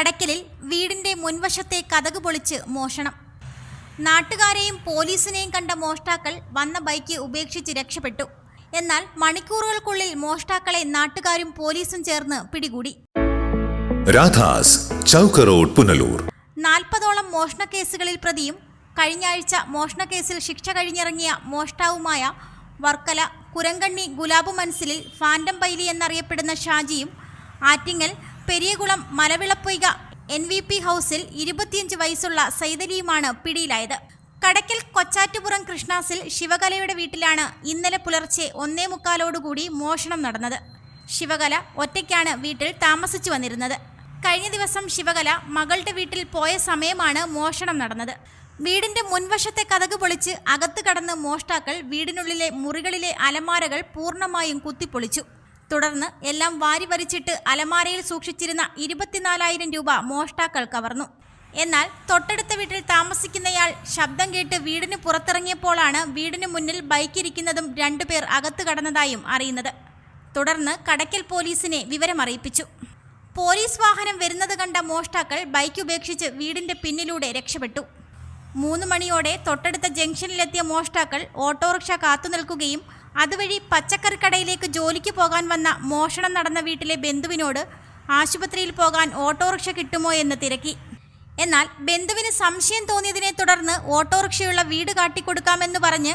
കടക്കലിൽ വീടിന്റെ മുൻവശത്തെ കതക് പൊളിച്ച് മോഷണം. നാട്ടുകാരെയും പോലീസിനെയും കണ്ട മോഷ്ടാക്കൾ വന്ന ബൈക്ക് ഉപേക്ഷിച്ച് രക്ഷപ്പെട്ടു. എന്നാൽ മണിക്കൂറുകൾക്കുള്ളിൽ മോഷ്ടാക്കളെ നാട്ടുകാരും പോലീസും ചേർന്ന് പിടികൂടി. രാധാസ് ചൗക്ക് റോഡ് പുനലൂർ. നാൽപ്പതോളം മോഷണക്കേസുകളിൽ പ്രതിയും കഴിഞ്ഞ ആഴ്ച മോഷണ കേസിൽ ശിക്ഷ കഴിഞ്ഞിറങ്ങിയ മോഷ്ടാവുമായ വർക്കല കുരങ്കണ്ണി ഗുലാബ് മൻസിലിൽ ഫാൻഡം പൈലി എന്നറിയപ്പെടുന്ന ഷാജിയും Attingal Periyakulam Malavilapoika N V P ഹൗസിൽ ഇരുപത്തിയഞ്ച് വയസ്സുള്ള സൈതലിയുമാണ് പിടിയിലായത്. കടക്കൽ കൊച്ചാറ്റുപുറം കൃഷ്ണാസിൽ ശിവകലയുടെ വീട്ടിലാണ് ഇന്നലെ പുലർച്ചെ ഒന്നേ മുക്കാലോടുകൂടി മോഷണം നടന്നത്. ശിവകല ഒറ്റയ്ക്കാണ് വീട്ടിൽ താമസിച്ചു വന്നിരുന്നത്. കഴിഞ്ഞ ദിവസം ശിവകല മകളുടെ വീട്ടിൽ പോയ സമയമാണ് മോഷണം നടന്നത്. വീടിന്റെ മുൻവശത്തെ കതക് പൊളിച്ച് അകത്ത് കടന്ന് മോഷ്ടാക്കൾ വീടിനുള്ളിലെ മുറികളിലെ അലമാരകൾ പൂർണമായും കുത്തിപ്പൊളിച്ചു. തുടർന്ന് എല്ലാം വാരി വരിച്ചിട്ട് അലമാരയിൽ സൂക്ഷിച്ചിരുന്ന ഇരുപത്തിനാലായിരം രൂപ മോഷ്ടാക്കൾ കവർന്നു. എന്നാൽ തൊട്ടടുത്ത വീട്ടിൽ താമസിക്കുന്നയാൾ ശബ്ദം കേട്ട് വീടിന് പുറത്തിറങ്ങിയപ്പോഴാണ് വീടിന് മുന്നിൽ ബൈക്കിരിക്കുന്നതും രണ്ടുപേർ അകത്തു കടന്നതായും അറിയുന്നത്. തുടർന്ന് കടക്കൽ പോലീസിനെ വിവരമറിയിപ്പിച്ചു. പോലീസ് വാഹനം വരുന്നത് കണ്ട മോഷ്ടാക്കൾ ബൈക്ക് ഉപേക്ഷിച്ച് വീടിന്റെ പിന്നിലൂടെ രക്ഷപ്പെട്ടു. മൂന്ന് മണിയോടെ തൊട്ടടുത്ത ജംഗ്ഷനിലെത്തിയ മോഷ്ടാക്കൾ ഓട്ടോറിക്ഷ കാത്തുനിൽക്കുകയും അതുവഴി പച്ചക്കറിക്കടയിലേക്ക് ജോലിക്ക് പോകാൻ വന്ന മോഷണം നടന്ന വീട്ടിലെ ബന്ധുവിനോട് ആശുപത്രിയിൽ പോകാൻ ഓട്ടോറിക്ഷ കിട്ടുമോ എന്ന് തിരക്കി. എന്നാൽ ബന്ധുവിന് സംശയം തോന്നിയതിനെ തുടർന്ന് ഓട്ടോറിക്ഷയുള്ള വീട് കാട്ടിക്കൊടുക്കാമെന്ന് പറഞ്ഞ്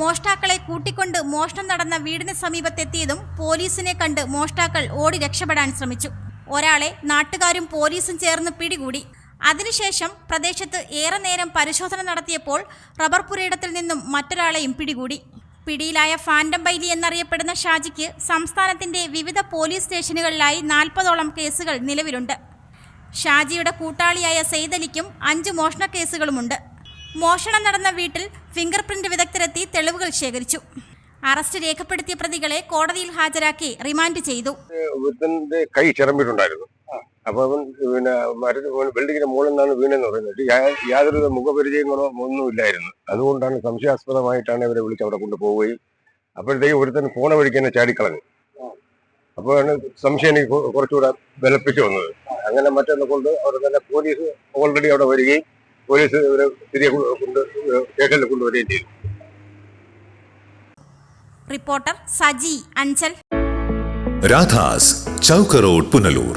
മോഷ്ടാക്കളെ കൂട്ടിക്കൊണ്ട് മോഷണം നടന്ന വീടിന് സമീപത്തെത്തിയതും പോലീസിനെ കണ്ട് മോഷ്ടാക്കൾ ഓടി രക്ഷപ്പെടാൻ ശ്രമിച്ചു. ഒരാളെ നാട്ടുകാരും പോലീസും ചേർന്ന് പിടികൂടി. അതിനുശേഷം പ്രദേശത്ത് ഏറെ നേരം പരിശോധന നടത്തിയപ്പോൾ റബ്ബർ പുരയിടത്തിൽ നിന്നും മറ്റൊരാളെയും പിടികൂടി. പിടിയിലായ ഫാൻഡം ബൈലി എന്നറിയപ്പെടുന്ന ഷാജിക്ക് സംസ്ഥാനത്തിന്റെ വിവിധ പോലീസ് സ്റ്റേഷനുകളിലായി നാൽപ്പതോളം കേസുകൾ നിലവിലുണ്ട്. ഷാജിയുടെ കൂട്ടാളിയായ സെയ്തലിക്കും അഞ്ച് മോഷണ കേസുകളുമുണ്ട്. മോഷണം നടന്ന വീട്ടിൽ ഫിംഗർ പ്രിന്റ് വിദഗ്ധരെത്തി തെളിവുകൾ ശേഖരിച്ചു. അറസ്റ്റ് രേഖപ്പെടുത്തിയ പ്രതികളെ കോടതിയിൽ ഹാജരാക്കി റിമാൻഡ് ചെയ്തു. കൈ ചിറമ്പിട്ടുണ്ടായിരുന്നു. അപ്പൊ അവൻ പിന്നെ മരത്തിൽ ബിൽഡിങ്ങിന്റെ മുകളിൽ നിന്നാണ് വീണെന്ന് പറയുന്നത്. യാതൊരു മുഖപരിചയങ്ങളോ ഒന്നും ഇല്ലായിരുന്നു അതുകൊണ്ടാണ് സംശയാസ്പദമായിട്ടാണ് ഇവരെ വിളിച്ച് അവിടെ കൊണ്ടുപോവുകയും അപ്പോഴത്തേക്ക് ഒരുത്തൻ ഫോണ വഴിക്ക് തന്നെ ചാടിക്കളഞ്ഞു. അപ്പോഴാണ് സംശയം എനിക്ക് കുറച്ചുകൂടെ ബലപ്പിച്ചു വന്നത്. അങ്ങനെ മറ്റൊന്ന് കൊണ്ട് അവിടെ തന്നെ പോലീസ് ഓൾറെഡി അവിടെ വരികയും പോലീസ് ഇവരെ തിരികെ കൊണ്ട് സ്റ്റേഷനിൽ കൊണ്ടുവരികയും ചെയ്തു. റിപ്പോർട്ടർ സജി അഞ്ചൽ. രാധാസ് ചൗക്കറോഡ് പുനലൂർ.